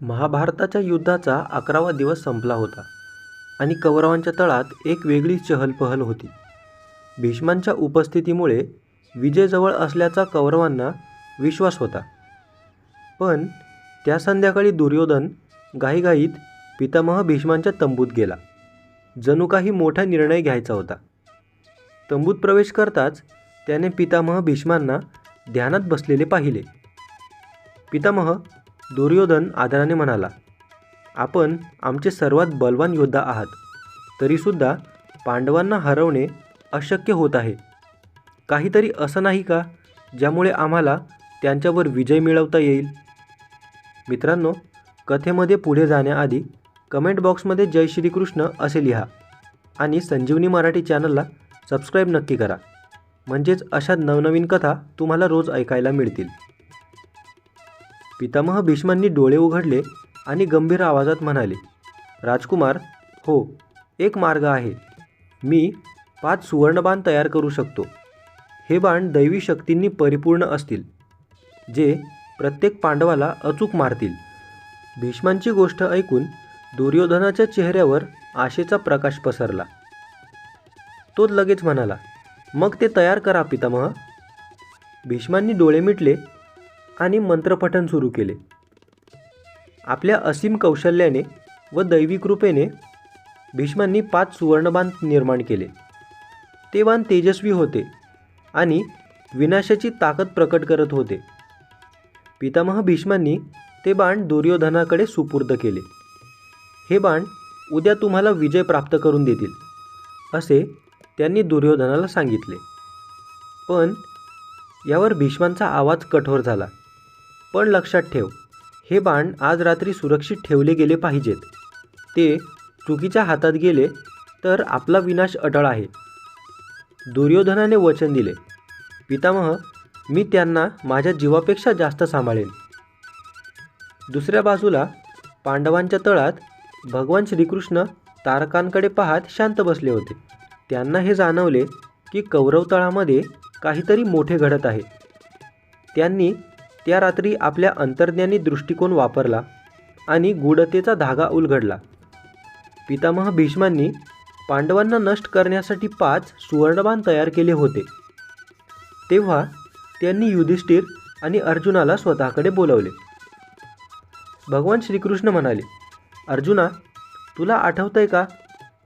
महाभारताच्या युद्धाचा अकरावा दिवस संपला होता आणि कौरवांच्या तळात एक वेगळीच चहलपहल होती. भीष्मांच्या उपस्थितीमुळे विजयजवळ असल्याचा कौरवांना विश्वास होता. पण त्या संध्याकाळी दुर्योधन घाईघाईत पितामह भीष्मांच्या तंबूत गेला. जणू काही मोठा निर्णय घ्यायचा होता. तंबूत प्रवेश करताच त्याने पितामह भीष्मांना ध्यानात बसलेले पाहिले. पितामह दुर्योधन आदराने म्हणाला आपण आमचे सर्वात बलवान योद्धा आहात. तरीसुद्धा पांडवांना हरवणे अशक्य होत आहे. काहीतरी असं नाही का ज्यामुळे आम्हाला त्यांच्यावर विजय मिळवता येईल? मित्रांनो कथेमध्ये पुढे जाण्याआधी कमेंट बॉक्समध्ये जय श्रीकृष्ण असे लिहा आणि संजीवनी मराठी चॅनलला सबस्क्राईब नक्की करा. म्हणजेच अशा नवनवीन कथा तुम्हाला रोज ऐकायला मिळतील. पितामह भीष्मांनी डोळे उघडले आणि गंभीर आवाजात म्हणाले राजकुमार हो एक मार्ग आहे. मी पाच सुवर्णबाण तयार करू शकतो. हे बाण दैवी शक्तींनी परिपूर्ण असतील जे प्रत्येक पांडवाला अचूक मारतील. भीष्मांची गोष्ट ऐकून दुर्योधनाच्या चेहऱ्यावर आशेचा प्रकाश पसरला. तो लगेच म्हणाला मग ते तयार करा पितामह. भीष्मांनी डोळे मिटले आणि मंत्रपठण सुरू केले. आपल्या असीम कौशल्याने व दैवी कृपेने भीष्मांनी पाच सुवर्णबाण निर्माण केले. ते बाण तेजस्वी होते आणि विनाशाची ताकद प्रकट करत होते. पितामह भीष्मांनी ते बाण दुर्योधनाकडे सुपूर्द केले. हे बाण उद्या तुम्हाला विजय प्राप्त करून देतील असे त्यांनी दुर्योधनाला सांगितले. पण यावर भीष्मांचा आवाज कठोर झाला. पण लक्षात ठेव हे बाण आज रात्री सुरक्षित ठेवले गेले पाहिजेत. ते चुकीच्या हातात गेले तर आपला विनाश अटळ आहे. दुर्योधनाने वचन दिले पितामह मी त्यांना माझ्या जीवापेक्षा जास्त सांभाळेन. दुसऱ्या बाजूला पांडवांच्या तळात भगवान श्रीकृष्ण तारकांकडे पाहत शांत बसले होते. त्यांना हे जाणवले की कौरव तळामध्ये काहीतरी मोठे घडत आहे. त्यांनी त्या रात्री आपल्या अंतर्ज्ञानी दृष्टिकोन वापरला आणि गूढतेचा धागा उलगडला. पितामह भीष्मांनी पांडवांना नष्ट करण्यासाठी पाच सुवर्णबाण तयार केले होते. तेव्हा त्यांनी युधिष्ठिर आणि अर्जुनाला स्वतःकडे बोलवले. भगवान श्रीकृष्ण म्हणाले अर्जुना तुला आठवतंय का?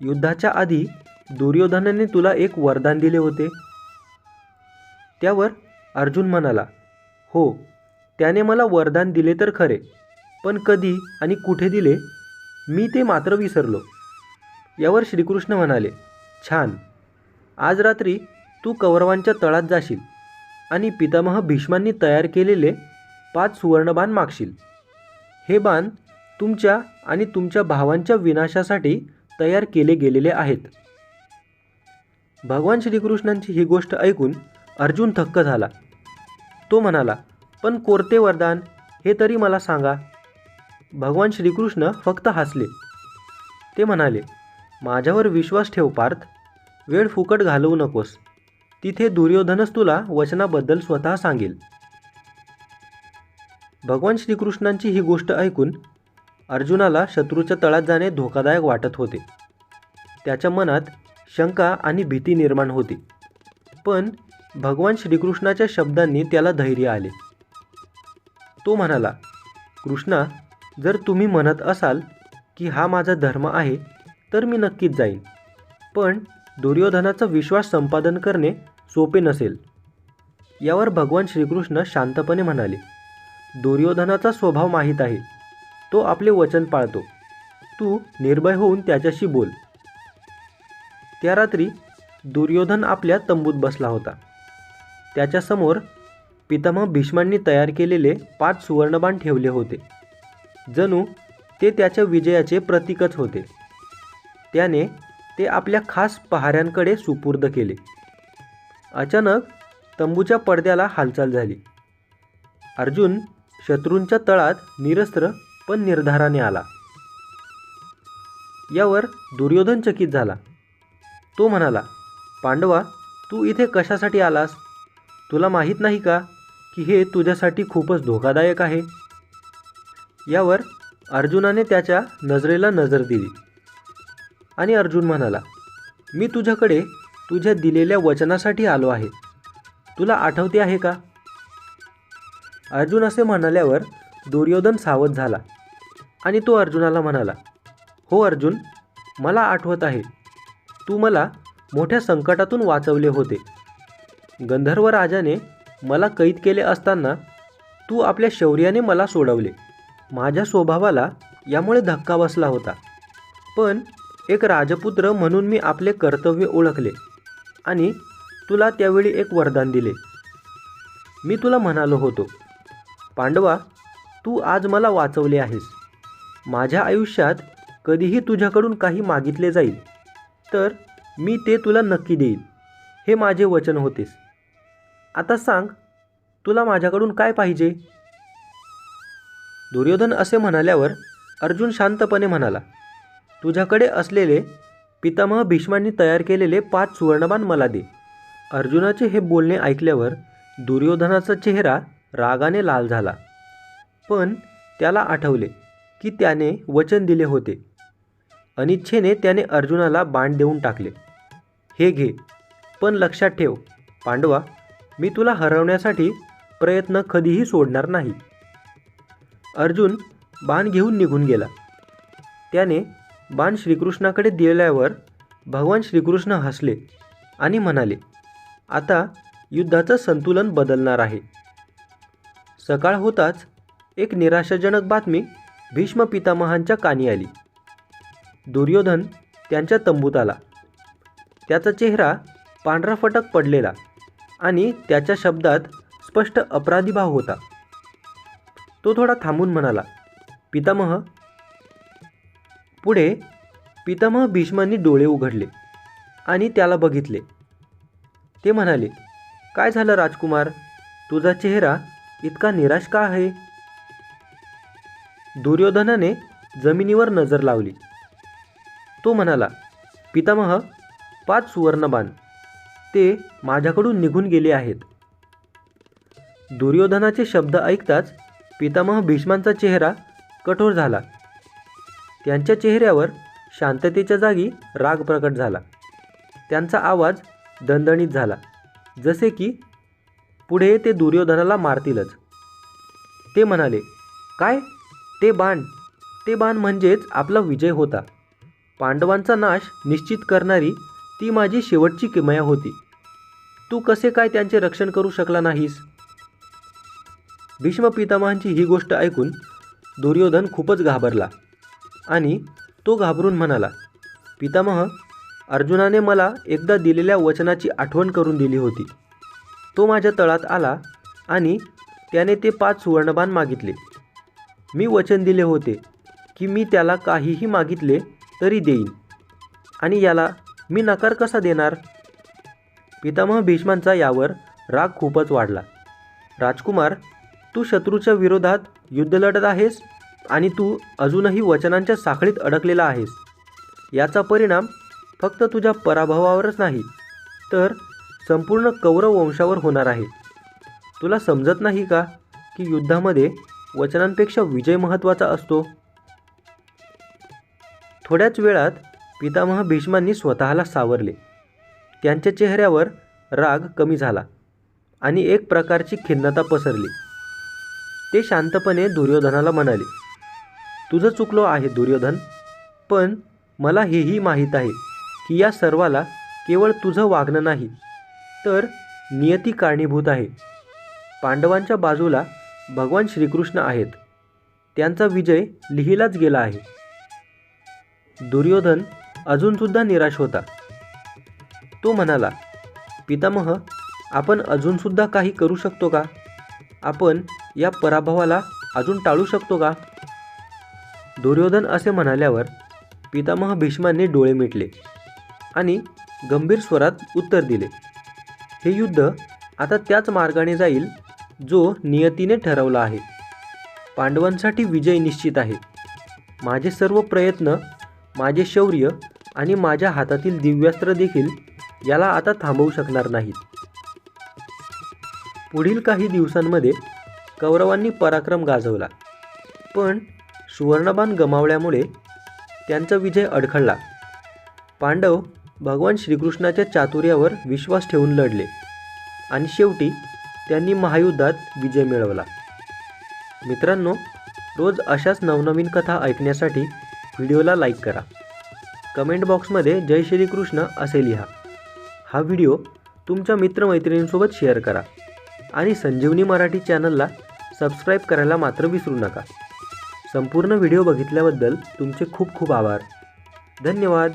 युद्धाच्या आधी दुर्योधनाने तुला एक वरदान दिले होते. त्यावर अर्जुन म्हणाला हो त्याने मला वरदान दिले तर खरे. पण कधी आणि कुठे दिले मी ते मात्र विसरलो. यावर श्रीकृष्ण म्हणाले छान. आज रात्री तू कौरवांच्या तळात जाशील आणि पितामह भीष्मांनी तयार केलेले पाच सुवर्णबाण मागशील. हे बाण तुमच्या आणि तुमच्या भावांच्या विनाशासाठी तयार केले गेलेले आहेत. भगवान श्रीकृष्णांची ही गोष्ट ऐकून अर्जुन थक्क झाला. तो म्हणाला पण कोरते वरदान हे तरी मला सांगा. भगवान श्रीकृष्ण फक्त हसले. ते म्हणाले माझ्यावर विश्वास ठेव पार्थ. वेळ फुकट घालवू नकोस. तिथे दुर्योधनच तुला वचनाबद्दल स्वतः सांगेल. भगवान श्रीकृष्णांची ही गोष्ट ऐकून अर्जुनाला शत्रूच्या तळात जाणे धोकादायक वाटत होते. त्याच्या मनात शंका आणि भीती निर्माण होती. पण भगवान श्रीकृष्णाच्या शब्दांनी त्याला धैर्य आले. तो म्हणाला कृष्णा जर तुम्ही म्हणत असाल की हा माझा धर्म आहे तर मी नक्कीच जाईन. पण दुर्योधनाचा विश्वास संपादन करणे सोपे नसेल. यावर भगवान श्रीकृष्ण शांतपणे म्हणाले दुर्योधनाचा स्वभाव माहीत आहे. तो आपले वचन पाळतो. तू निर्भय होऊन त्याच्याशी बोल. त्या रात्री दुर्योधन आपल्या तंबूत बसला होता. त्याच्यासमोर पितामह भीष्मांनी तयार केलेले पाच सुवर्णबाण ठेवले होते. जणू ते त्याच्या विजयाचे प्रतीकच होते. त्याने ते आपल्या खास पहाऱ्यांकडे सुपूर्द केले. अचानक तंबूच्या पडद्याला हालचाल झाली. अर्जुन शत्रूंच्या तळात निरस्त्र पण निर्धाराने आला. यावर दुर्योधन चकित झाला. तो म्हणाला पांडवा तू इथे कशासाठी आलास? तुला माहीत नाही का की हे तुझ्यासाठी खूपच धोकादायक आहे. यावर अर्जुनाने त्याच्या नजरेला नजर दिली. आणि अर्जुन म्हणाला मी तुझ्याकडे तुझ्या दिलेल्या वचनासाठी आलो आहे. तुला आठवते आहे का? अर्जुन असे म्हणाल्यावर दुर्योधन सावध झाला. आणि तो अर्जुनाला म्हणाला हो अर्जुन मला आठवत आहे. तू मला मोठ्या संकटातून वाचवले होते. गंधर्व राजाने मला कैद केले असताना तू आपल्या शौर्याने मला सोडवले. माझ्या स्वभावाला यामुळे धक्का बसला होता. पण एक राजपुत्र म्हणून मी आपले कर्तव्य ओळखले आणि तुला त्यावेळी एक वरदान दिले. मी तुला म्हणालो होतो पांडवा तू आज मला वाचवले आहेस. माझ्या आयुष्यात कधीही तुझ्याकडून काही मागितले जाईल तर मी ते तुला नक्की देईल. हे माझे वचन होतेस आता सांग तुला माझ्याकडून काय पाहिजे? दुर्योधन असे म्हणाल्यावर अर्जुन शांतपणे म्हणाला तुझ्याकडे असलेले पितामह भीष्मांनी तयार केलेले पाच सुवर्णबाण मला दे. अर्जुनाचे हे बोलणे ऐकल्यावर दुर्योधनाचा चेहरा रागाने लाल झाला. पण त्याला आठवले की त्याने वचन दिले होते. अनिच्छेने त्याने अर्जुनाला बाण देऊन टाकले. हे घे पण लक्षात ठेव पांडवा मी तुला हरवण्यासाठी प्रयत्न कधीही सोडणार नाही. अर्जुन बाण घेऊन निघून गेला. त्याने बाण श्रीकृष्णाकडे दिल्यावर भगवान श्रीकृष्ण हसले आणि म्हणाले आता युद्धाचं संतुलन बदलणार आहे. सकाळ होताच एक निराशाजनक बातमी भीष्म पितामहांच्या कानी आली. दुर्योधन त्यांच्या तंबूत आला. त्याचा चेहरा पांढरा फटक पडलेला. आणि त्याच्या शब्दात स्पष्ट अपराधी भाव होता. तो थोडा थांबून म्हणाला पितामह. पुढे पितामह भीष्मांनी डोळे उघडले आणि त्याला बघितले. ते म्हणाले काय झालं राजकुमार? तुझा चेहरा इतका निराश का आहे? दुर्योधनाने जमिनीवर नजर लावली. तो म्हणाला पितामह पाच सुवर्णबाण ते माझ्याकडून निघून गेले आहेत. दुर्योधनाचे शब्द ऐकताच पितामह भीष्मांचा चेहरा कठोर झाला. त्यांच्या चेहऱ्यावर शांततेच्या जागी राग प्रकट झाला. त्यांचा आवाज दणदणीत झाला जसे की पुढे ते दुर्योधनाला मारतीलच. ते म्हणाले काय? ते बाण? ते बाण म्हणजेच आपला विजय होता. पांडवांचा नाश निश्चित करणारी ती माझी शेवटची किमया होती. तू कसे काय त्यांचे रक्षण करू शकला नाहीस? भीष्म पितामहांची ही गोष्ट ऐकून दुर्योधन खूपच घाबरला आणि तो घाबरून म्हणाला पितामह अर्जुनाने मला एकदा दिलेल्या वचनाची आठवण करून दिली होती. तो माझ्या तळात आला आणि त्याने ते पाच सुवर्णबाण मागितले. मी वचन दिले होते की मी त्याला काहीही मागितले तरी देईन आणि याला मी नकार कसा देणार? पितामह भीष्मांचा यावर राग खूपच वाढला. राजकुमार तू शत्रूच्या विरोधात युद्ध लढत आहेस आणि तू अजूनही वचनांच्या साखळीत अडकलेला आहेस. याचा परिणाम फक्त तुझ्या पराभवावरच नाही तर संपूर्ण कौरव वंशावर होणार आहे. तुला समजत नाही का की युद्धामध्ये वचनांपेक्षा विजय महत्त्वाचा असतो? थोड्याच वेळात पितामह भीष्मांनी स्वतःला सावरले. त्यांच्या चेहऱ्यावर राग कमी झाला आणि एक प्रकारची खिन्नता पसरली. ते शांतपणे दुर्योधनाला म्हणाले तुझं चुकलो आहे दुर्योधन पण मला हेही माहीत आहे की या सर्वाला केवळ तुझं वागणं नाही तर नियती कारणीभूत आहे. पांडवांच्या बाजूला भगवान श्रीकृष्ण आहेत. त्यांचा विजय लिहिलाच गेला आहे. दुर्योधन अजूनसुद्धा निराश होता. तो म्हणाला पितामह आपण अजूनसुद्धा काही करू शकतो का? आपण या पराभवाला अजून टाळू शकतो का? दुर्योधन असे म्हणाल्यावर पितामह भीष्मांनी डोळे मिटले आणि गंभीर स्वरात उत्तर दिले हे युद्ध आता त्याच मार्गाने जाईल जो नियतीने ठरवला आहे. पांडवांसाठी विजय निश्चित आहे. माझे सर्व प्रयत्न माझे शौर्य आणि माझ्या हातातील दिव्यास्त्र देखील याला आता थांबवू शकणार नाहीत. पुढील काही दिवसांमध्ये कौरवांनी पराक्रम गाजवला. पण सुवर्णबाण गमावल्यामुळे त्यांचा विजय अडखळला. पांडव भगवान श्रीकृष्णाच्या चातुर्यावर विश्वास ठेवून लढले आणि शेवटी त्यांनी महायुद्धात विजय मिळवला. मित्रांनो रोज अशाच नवनवीन कथा ऐकण्यासाठी व्हिडिओला लाईक करा. कमेंट बॉक्समध्ये जय श्रीकृष्ण असे लिहा. हा व्हिडिओ तुमच्या मित्रमैत्रिणींसोबत शेअर करा आणि संजीवनी मराठी चॅनलला सबस्क्राईब करायला मात्र विसरू नका. संपूर्ण व्हिडिओ बघितल्याबद्दल तुमचे खूप खूप आभार. धन्यवाद.